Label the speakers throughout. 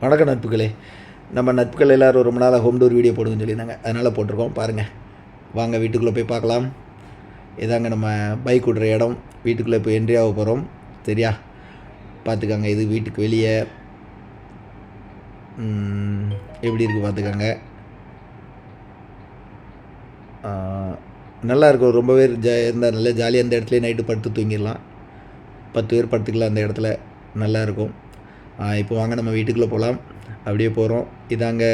Speaker 1: வணக்கம் நட்புகளே. நம்ம நட்புகள் எல்லோரும் ரொம்ப நாளாக ஹோம் டோர் வீடியோ போடுங்கன்னு சொல்லியிருந்தாங்க. அதனால் போட்டிருக்கோம். பாருங்கள் வாங்க வீட்டுக்குள்ளே போய் பார்க்கலாம். இதாங்க நம்ம பைக் விடுற இடம். வீட்டுக்குள்ளே இப்போ என்ட்ரி ஆக போகிறோம் சரியா? பார்த்துக்கோங்க. இது வீட்டுக்கு வெளியே. எப்படி இருக்குது பார்த்துக்கோங்க. நல்லாயிருக்கும் நல்லா இருக்கும். ரொம்ப பேர் ஜா இருந்தால் நல்லா ஜாலியாக அந்த இடத்துல நைட்டு படுத்து தூங்கிடலாம். பத்து பேர் படுத்துக்கலாம் அந்த இடத்துல. நல்லா இருக்கும். இப்போ வாங்க நம்ம வீட்டுக்குள்ளே போகலாம் அப்படியே போகிறோம் இதாங்க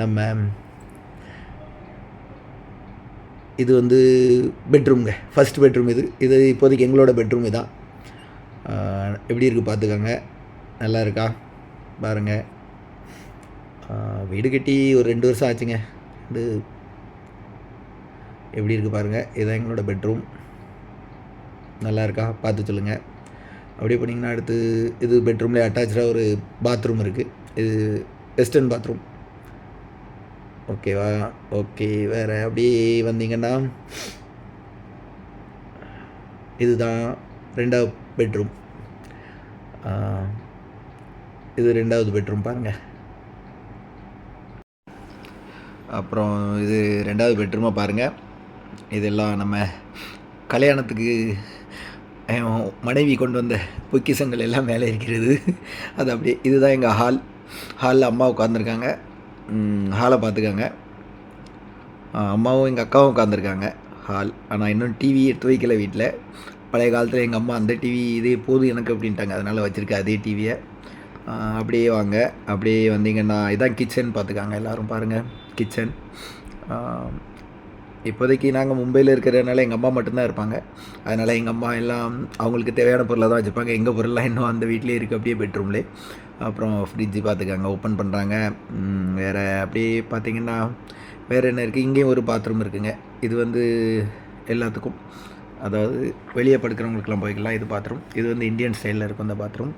Speaker 1: நம்ம இது வந்து பெட்ரூம்ங்க ஃபஸ்ட் பெட்ரூம் இது. இது இப்போதைக்கு எங்களோட பெட்ரூம் இதான். எப்படி இருக்குது பார்த்துக்கோங்க நல்லா இருக்கா? பாருங்கள் வீடு கட்டி ஒரு ரெண்டு வருஷம் ஆச்சுங்க. இது எப்படி இருக்குது பாருங்கள் இதுதான் எங்களோட பெட்ரூம் நல்லா இருக்கா? பார்த்து சொல்லுங்கள் அப்படியே போனீங்கன்னா அடுத்து இது பெட்ரூம்லேயே அட்டாச்சாக ஒரு பாத்ரூம் இருக்குது இது வெஸ்டர்ன் பாத்ரூம் ஓகேவா ஓகே வேறு அப்படியே வந்தீங்கன்னா இதுதான் ரெண்டாவது பெட்ரூம் இது ரெண்டாவது பெட்ரூம் பாருங்கள் அப்புறம் இது ரெண்டாவது பெட்ரூமாக பாருங்கள் இதெல்லாம் நம்ம கல்யாணத்துக்கு மனைவி கொண்டு வந்த பொக்கிஷங்கள் எல்லாம் மேலே இருக்கிறது. அது அப்படியே இதுதான் எங்கள் ஹால். ஹாலில் அம்மா உட்காந்துருக்காங்க ஹாலை பார்த்துக்காங்க. அம்மாவும் எங்கள் அக்காவும் உட்காந்துருக்காங்க ஹால். ஆனால் இன்னும் டிவி எடுத்து வைக்கல வீட்டில். பழைய காலத்தில் எங்கள் அம்மா அந்த டிவி இதே போதும் எனக்கு அப்படின்ட்டாங்க. அதனால் வச்சுருக்கேன் அதே டிவியை அப்படியே வாங்க. அப்படியே வந்தீங்கன்னா இதான் கிச்சன் பார்த்துக்காங்க எல்லோரும் பாருங்கள் கிச்சன் இப்போதைக்கு நாங்கள் மும்பையில் இருக்கிறதுனால எங்கள் அம்மா மட்டும்தான் இருப்பாங்க. அதனால் எங்கள் அம்மா எல்லாம் அவங்களுக்கு தேவையான பொருளை தான் வச்சுருப்பாங்க எங்கள் பொருள்லாம் இன்னும் அந்த வீட்டிலே இருக்குது அப்படியே பெட்ரூம்லேயே அப்புறம் ஃப்ரிட்ஜு பார்த்துக்காங்க ஓப்பன் பண்ணுறாங்க வேறு அப்படியே பார்த்தீங்கன்னா வேறு என்ன இருக்குது இங்கேயும் ஒரு பாத்ரூம் இருக்குங்க. இது வந்து எல்லாத்துக்கும். அதாவது வெளியே படுக்கிறவங்களுக்குலாம் போய்க்கலாம். இது பாத்ரூம் இது வந்து இந்தியன் ஸ்டைலில் இருக்கும் அந்த பாத்ரூம்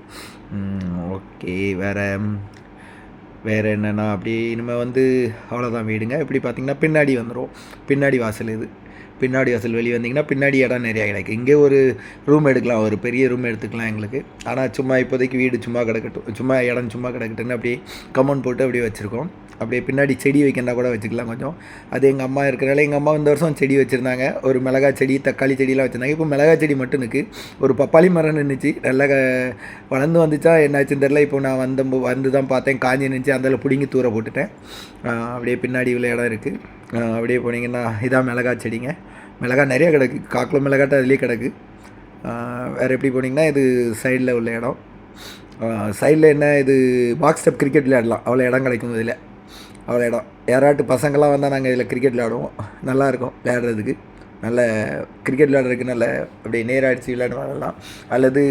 Speaker 1: ஓகே வேறு வேறு என்னென்னா அப்படி இனிமேல் வந்து அவ்வளோதான் வீடுங்க. இப்படி பார்த்தீங்கன்னா பின்னாடி வந்துடும் பின்னாடி வாசல் இது. பின்னாடி வாசல் வெளியே வந்தீங்கன்னா பின்னாடி இடம் நிறையா கிடக்கு இங்கே ஒரு ரூம் எடுக்கலாம் ஒரு பெரிய ரூம் எடுத்துக்கலாம் எங்களுக்கு. ஆனால் சும்மா இப்போதைக்கு வீடு சும்மா கிடக்கட்டும் சும்மா இடம் சும்மா கிடக்கட்டுன்னு அப்படியே கமௌண்ட் போட்டு அப்படியே வச்சுருக்கோம். அப்படியே பின்னாடி செடி வைக்கணும்னா கூட வச்சுக்கலாம் கொஞ்சம். அது எங்கள் அம்மா இருக்கிறனால எங்கள் அம்மா இந்த வருஷம் செடி வச்சுருந்தாங்க. ஒரு மிளகா செடி தக்காளி செடியெலாம் வச்சுருந்தாங்க. இப்போ மிளகா செடி மட்டும் நிற்கு ஒரு பப்பாளி மரம் நின்றுச்சு நல்லா க- வளர்ந்து வந்துச்சா என்னாச்சுன்னு தெரில இப்போ நான் வந்த வந்து தான் பார்த்தேன். காஞ்சி நினச்சி அதில் பிடுங்கி தூர போட்டுட்டேன். அப்படியே பின்னாடி உள்ள இடம் இருக்குது அப்படியே போனீங்கன்னா இதான் மிளகா செடிங்க. மிளகா நிறைய கிடக்கு. காக்கில் மிளகாட்ட அதுலேயே கிடக்கு. வேறு எப்படி போனீங்கன்னா இது சைடில் உள்ள இடம். சைடில் என்ன இது பாக்ஸ் ஸ்டெப் கிரிக்கெட் விளையாடலாம். அவ்வளோ இடம் கிடைக்கும் இதில். அவ்வளோ இடம். யாராட்டு பசங்களாம் வந்தால் நாங்கள் இதில் கிரிக்கெட் விளையாடுவோம். நல்லாயிருக்கும் விளையாடுறதுக்கு. நல்ல கிரிக்கெட் விளையாடுறதுக்கு நல்ல அப்படியே நேராடிச்சு விளையாடுவாங்கலாம். அல்லது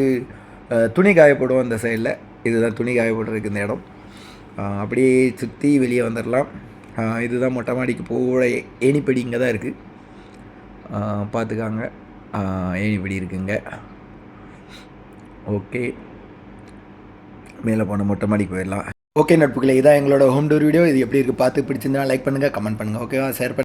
Speaker 1: துணி காய போடுவோம் அந்த சைடில் இதுதான் துணி காய போடுறதுக்கு இந்த இடம். அப்படியே சுற்றி வெளியே வந்துடலாம் இதுதான் மொட்டை மாடிக்கு போகிற ஏணிப்படி இங்கே தான் இருக்குது பார்த்துக்காங்க ஏணிப்படி இருக்குங்க. ஓகே. மேலே போன மொட்டை மாடிக்கு போயிடலாம். ஓகே நட்புகளே இதான் எங்களோட ஹோம் டூர் வீடியோ இது எப்படி இருக்குது பார்த்து பிடிச்சிருந்தா லைக் பண்ணுங்கள் கமெண்ட் பண்ணுங்கள் ஓகேவா ஷேர்